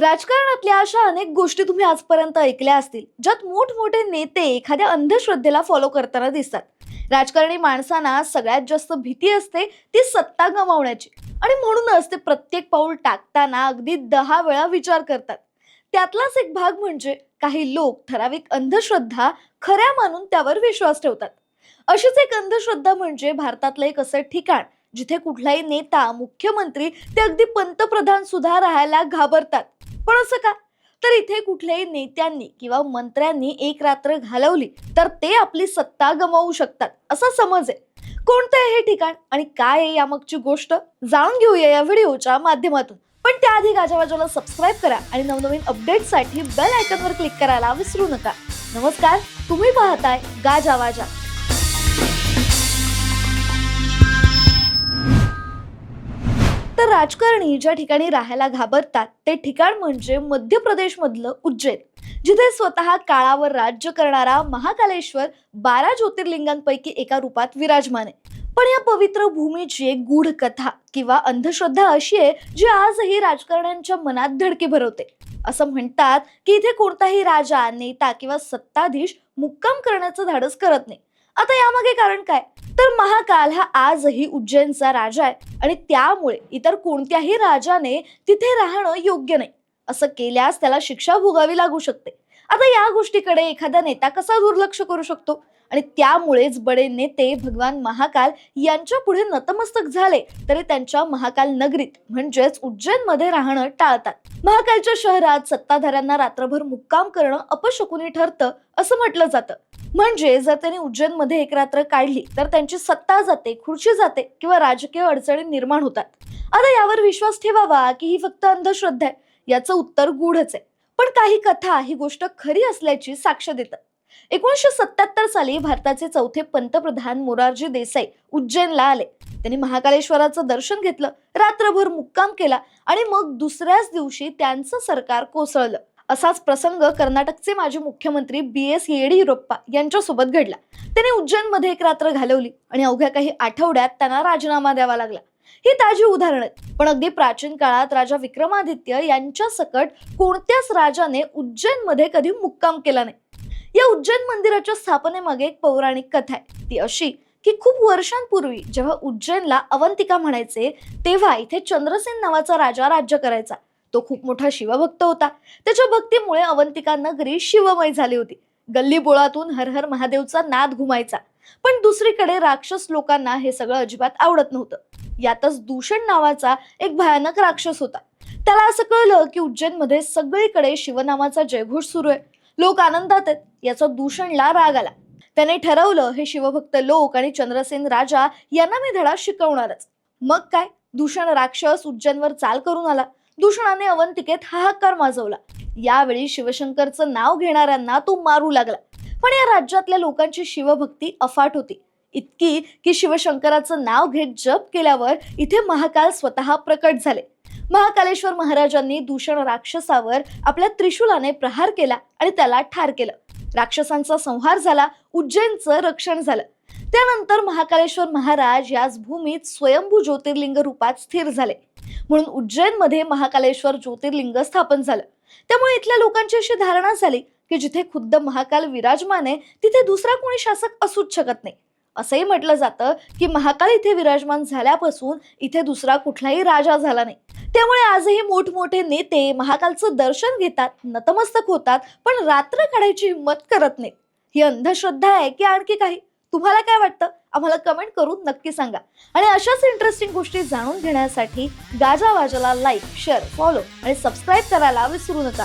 राजकारणातल्या अशा अनेक गोष्टी तुम्ही आजपर्यंत ऐकल्या असतील ज्यात मोठमोठे नेते एखाद्या अंधश्रद्धेला फॉलो करताना दिसतात. राजकारणी माणसांना सगळ्यात जास्त भीती असते ती सत्ता गमावण्याची. आणि म्हणूनच ते प्रत्येक पाऊल टाकताना अगदी दहा वेळा विचार करतात. त्यातलाच एक भाग म्हणजे काही लोक ठराविक अंधश्रद्धा खऱ्या मानून त्यावर विश्वास ठेवतात. अशीच एक अंधश्रद्धा म्हणजे भारतातलं एक असं ठिकाण जिथे कुठलाही नेता मुख्यमंत्री ते अगदी पंतप्रधान सुद्धा राहायला घाबरतात. पण असं का? तर इथे कुठल्याही नेत्यांनी किंवा मंत्र्यांनी एक रात्र घालवली तर ते आपली सत्ता गमावू शकतात असा समज आहे. कोणतं आहे हे ठिकाण आणि काय आहे यामागची गोष्ट? जाणून घेऊया या व्हिडिओच्या माध्यमातून. पण त्याआधी गाजावाजाला सबस्क्राईब करा आणि नवनवीन अपडेटसाठी बेल आयकनवर क्लिक करायला विसरू नका. नमस्कार तुम्ही पाहताय गाजावाजा तर राजकारणी ज्या ठिकाणी राहायला घाबरतात ते ठिकाण म्हणजे मध्य प्रदेश मधलं उज्जैन जिथे स्वतः काळावर राज्य करणारा महाकालेश्वर बारा ज्योतिर्लिंगांपैकी एका रूपात विराजमान आहे. पण या पवित्र भूमीची एक गूढ कथा किंवा अंधश्रद्धा अशी आहे जी आजही राजकारण्यांच्या मनात धडकी भरवते. असं म्हणतात की इथे कोणताही राजा नेता किंवा सत्ताधीश मुक्काम करण्याचं धाडस करत नाही. आता यामागे कारण काय? तर महाकाल हा आजही उज्जैनचा राजा आहे आणि त्यामुळे इतर कोणत्याही राजाने तिथे राहणं योग्य नाही. असं केल्यास त्याला शिक्षा भोगावी लागू शकते. आता या गोष्टीकडे एखादा नेता कसा दुर्लक्ष करू शकतो? आणि त्यामुळेच बडे नेते भगवान महाकाल यांच्या पुढे नतमस्तक झाले तरी त्यांच्या महाकाल नगरीत म्हणजेच उज्जैनमध्ये राहणं टाळतात. महाकालच्या शहरात सत्ताधाऱ्यांना रात्रभर मुक्काम करणं अपशकुनी ठरतं असं म्हटलं जातं. म्हणजे जर त्यांनी उज्जैनमध्ये एक रात्र काढली तर त्यांची सत्ता जाते खुर्ची जाते किंवा राजकीय अडचणी निर्माण होतात. आता यावर विश्वास ठेवावा की ही फक्त अंधश्रद्धा आहे याचं उत्तर गूढच आहे. पण काही कथा ही गोष्ट खरी असल्याची साक्ष देतात. एकोणीसशे सत्याहत्तर साली भारताचे चौथे पंतप्रधान मोरारजी देसाई उज्जैनला आले. त्यांनी महाकालेश्वराचं दर्शन घेतलं रात्रभर मुक्काम केला आणि मग दुसऱ्याच दिवशी त्यांचं सरकार कोसळलं. असाच प्रसंग कर्नाटकचे माजी मुख्यमंत्री बी एस येडियुरप्पा यांच्यासोबत घडला. त्यांनी उज्जैनमध्ये एक रात्र घालवली आणि अवघ्या काही आठवड्यात त्यांना राजीनामा द्यावा लागला. ही ताजी उदाहरण आहेत. पण अगदी प्राचीन काळात राजा विक्रमादित्य यांच्या सकट कोणत्याच राजाने उज्जैनमध्ये कधी मुक्काम केला नाही. या उज्जैन मंदिराच्या स्थापनेमागे एक पौराणिक कथा आहे. ती अशी की खूप वर्षांपूर्वी जेव्हा उज्जैनला अवंतिका म्हणायचे तेव्हा इथे चंद्रसेन नावाचा राजा राज्य करायचा. तो खूप मोठा शिवभक्त होता. त्याच्या भक्तीमुळे अवंतिका नगरी शिवमय झाली होती. गल्ली बोळातून हर हर महादेवचा नाद घुमायचा. पण दुसरीकडे राक्षस लोकांना हे सगळं अजिबात आवडत नव्हतं. यातच दूषण नावाचा एक भयानक राक्षस होता. त्याला असं कळलं की उज्जैनमध्ये सगळीकडे शिवनामाचा जयघोष सुरू आहे. लोक आनंदात आहेत. याचा दूषणला राग आला. त्याने ठरवलं हे शिवभक्त लोक आणि चंद्रसेन राजा यांना मी धडा शिकवणारच. मग काय? दूषण राक्षस उज्जैनवर चाल करून आला. दूषणाने अवंतिकेत हाहाकार माजवला. यावेळी शिवशंकरचं नाव घेणाऱ्यांना तो मारू लागला. पण या राज्यातल्या लोकांची शिवभक्ती अफाट होती. इतकी की शिवशंकराचं नाव घेत जप केल्यावर इथे महाकाल स्वतः प्रकट झाले. महाकालेश्वर महाराजांनी दूषण राक्षसावर आपल्या त्रिशूलाने प्रहार केला आणि त्याला ठार केलं. राक्षसांचा संहार झाला उज्जैनचं रक्षण झालं. त्यानंतर महाकालेश्वर महाराज याच भूमीत स्वयंभू ज्योतिर्लिंग रूपात स्थिर झाले. म्हणून उज्जैनमध्ये महाकालेश्वर ज्योतिर्लिंग स्थापन झालं. त्यामुळे इथल्या लोकांची अशी धारणा झाली की जिथे खुद्द महाकाल विराजमान आहे तिथे दुसरा कोणी शासक असूच शकत नाही. असंही म्हटलं जातं की महाकाल इथे विराजमान झाल्यापासून इथे दुसरा कुठलाही राजा झाला नाही. त्यामुळे आजही मोठमोठे नेते महाकालचं दर्शन घेतात नतमस्तक होतात पण रात्र काढायची हिंमत करत नाहीत. ही अंधश्रद्धा आहे की आणखी काही? तुम्हाला काय वाटतं? आम्हाला कमेंट करून नक्की सांगा. आणि अशाच इंटरेस्टिंग गोष्टी जाणून घेण्यासाठी गाजा वाजाला लाईक शेअर फॉलो आणि सबस्क्राईब करायला विसरू नका.